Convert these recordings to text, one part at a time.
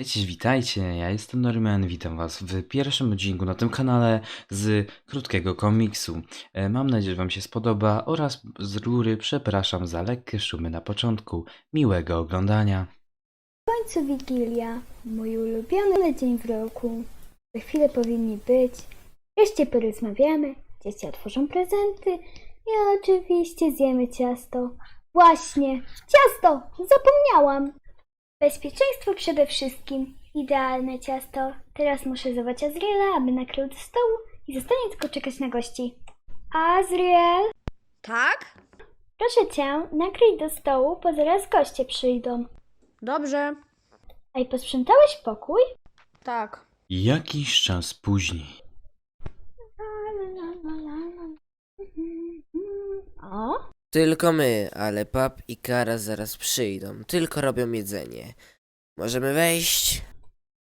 Cześć, witajcie, ja jestem Norman, witam was w pierwszym odcinku na tym kanale z krótkiego komiksu. E, Mam nadzieję, że wam się spodoba oraz z góry przepraszam za lekkie szumy na początku. Miłego oglądania. W końcu Wigilia, mój ulubiony dzień w roku. Za chwilę powinni być. Wreszcie porozmawiamy, dzieci otworzą prezenty i oczywiście zjemy ciasto. Właśnie, ciasto! Zapomniałam! Bezpieczeństwo przede wszystkim. Idealne ciasto. Teraz muszę zawołać Azriela, aby nakrył do stołu i zostanie tylko czekać na gości. Azriel, Tak? proszę cię, nakryj do stołu, bo zaraz goście przyjdą. Dobrze. A i posprzątałeś pokój? Tak. Jakiś czas później. O? Tylko my, ale pap i Kara zaraz przyjdą. Tylko robią jedzenie. Możemy wejść?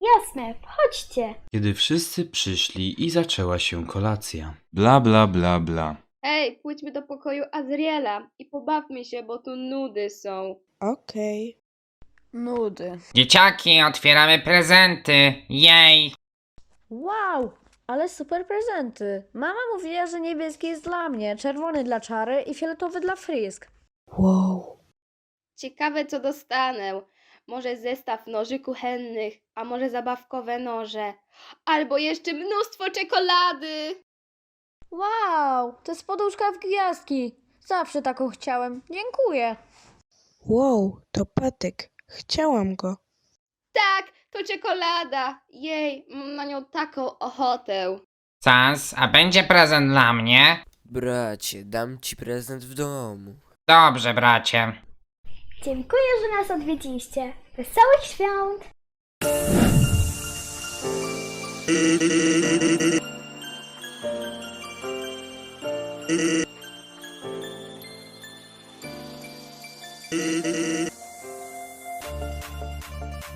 Jasne, wchodźcie. Kiedy wszyscy przyszli i zaczęła się kolacja. Bla bla bla bla. Ej, pójdźmy do pokoju Azriela i pobawmy się, bo tu nudy są. Okej. Nudy. Dzieciaki, otwieramy prezenty! Jej! Wow, ale super prezenty. Mama mówiła, że niebieski jest dla mnie, czerwony dla Czary i fioletowy dla Frisk. Wow. Ciekawe, co dostanę. Może zestaw noży kuchennych, a może zabawkowe noże. Albo jeszcze mnóstwo czekolady. Wow, to jest poduszka w gwiazdki. Zawsze taką chciałem. Dziękuję. Wow, to patyk. Chciałam go. Tak, to czekolada. Jej, mam na nią taką ochotę. Sans, a będzie prezent dla mnie? Bracie, dam ci prezent w domu. Dobrze, bracie. Dziękuję, że nas odwiedziliście. Wesołych świąt!